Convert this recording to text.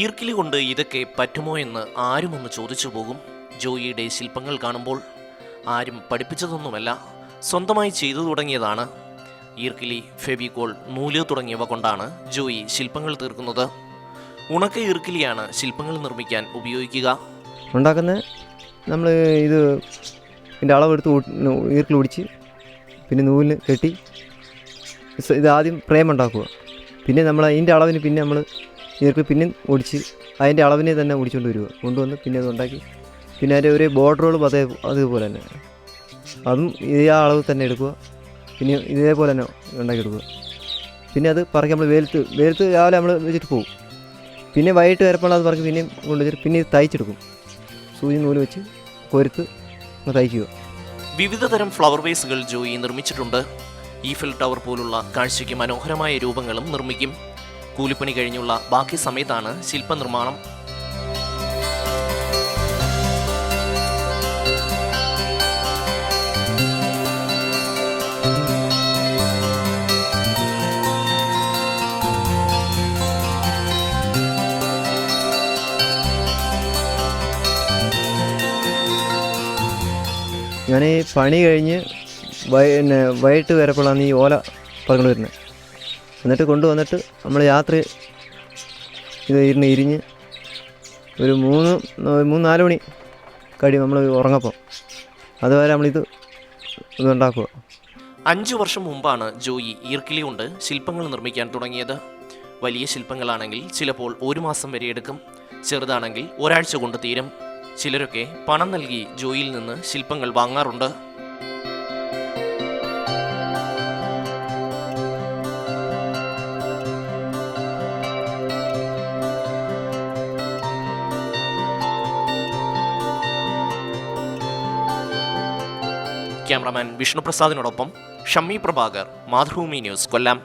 ഈർക്കിലി കൊണ്ട് ഇതൊക്കെ പറ്റുമോ എന്ന് ആരുമൊന്ന് ചോദിച്ചു പോകും. ജോയിയുടെ ശില്പങ്ങൾ കാണുമ്പോൾ ആരും പഠിപ്പിച്ചതൊന്നുമല്ല സ്വന്തമായി ചെയ്തു തുടങ്ങിയതാണ്. ഈർക്കിലി ഫെബിക്കോൾ നൂൽ തുടങ്ങിയവ കൊണ്ടാണ് ജോയി ശില്പങ്ങൾ തീർക്കുന്നത്. ഉണക്ക ഈർക്കിലിയാണ് ശില്പങ്ങൾ നിർമ്മിക്കാൻ ഉപയോഗിക്കുക. ഉണ്ടാക്കുന്ന നമ്മൾ ഇത് ഇതിന്റെ അളവെടുത്ത് ഈർക്കിൽ ഒടിച്ച് പിന്നെ നൂൽ കെട്ടി ഇത് ആദ്യം ഫ്രെയിം ഉണ്ടാക്കുക. പിന്നെ നമ്മൾ അതിന്റെ അളവിന് പിന്നെ നമ്മൾ ഈർക്കിൽ പിന്നെ ഓടിച്ച് അതിന്റെ അളവിനെ തന്നെ ഒടിച്ചുകൊണ്ട് വരിക. കൊണ്ടുവന്ന് പിന്നെ അത് ഉണ്ടാക്കി. പിന്നെ അതിന്റെ ഒരു ബോർഡറുകളും അതേ അതേപോലെ തന്നെ. അതും ഇതേ അളവ് തന്നെ എടുക്കുക. പിന്നെ ഇതേപോലെ തന്നെ ഉണ്ടാക്കിയെടുക്കുക പിന്നെ അത് പറക്കി നമ്മൾ വെയിലത്ത് വെയിലത്ത് രാവിലെ നമ്മൾ വെച്ചിട്ട് പോകും പിന്നെ വൈകിട്ട് വരപ്പോൾ അത് പറക്കി പിന്നെയും കൊണ്ടുവച്ചിട്ട് പിന്നെ ഇത് തയ്ച്ചെടുക്കും. സൂചി നൂൽ വെച്ച് കൊരുത്ത് തയ്ക്കുക. വിവിധ തരം ഫ്ലവർ വേസുകൾ ജോയി നിർമ്മിച്ചിട്ടുണ്ട്. ഈഫിൽ ടവർ പോലുള്ള കാഴ്ചയ്ക്ക് മനോഹരമായ രൂപങ്ങളും നിർമ്മിക്കും. കൂലിപ്പണി കഴിഞ്ഞുള്ള ബാക്കി സമയത്താണ് ശില്പനിർമ്മാണം. ഞാൻ ഈ പണി കഴിഞ്ഞ് വൈ പിന്നെ വൈകിട്ട് വരപ്പോഴാണ് ഈ ഓല പറക്കൊണ്ട് വരുന്നത്. എന്നിട്ട് കൊണ്ടുവന്നിട്ട് നമ്മൾ രാത്രി ഇത് ഇരുന്ന് ഇരിഞ്ഞ് ഒരു മൂന്ന് മൂന്ന് നാല് മണി കഴിയും നമ്മൾ ഉറങ്ങപ്പോൾ അതുവരെ നമ്മളിത് ഇതുണ്ടാക്കുക. അഞ്ചു വർഷം മുമ്പാണ് ജോയി ഈർക്കിലി കൊണ്ട് ശില്പങ്ങൾ നിർമ്മിക്കാൻ തുടങ്ങിയത്. വലിയ ശില്പങ്ങളാണെങ്കിൽ ചിലപ്പോൾ ഒരു മാസം വരെ എടുക്കും. ചെറുതാണെങ്കിൽ ഒരാഴ്ച കൊണ്ട് തീരും. ചിലരൊക്കെ പണം നൽകി ജോയിയിൽ നിന്ന് ശില്പങ്ങൾ വാങ്ങാറുണ്ട്. ക്യാമറാമാൻ വിഷ്ണുപ്രസാദിനോടൊപ്പം ഷമ്മി പ്രഭാകർ മാതൃഭൂമി ന്യൂസ് കൊല്ലം.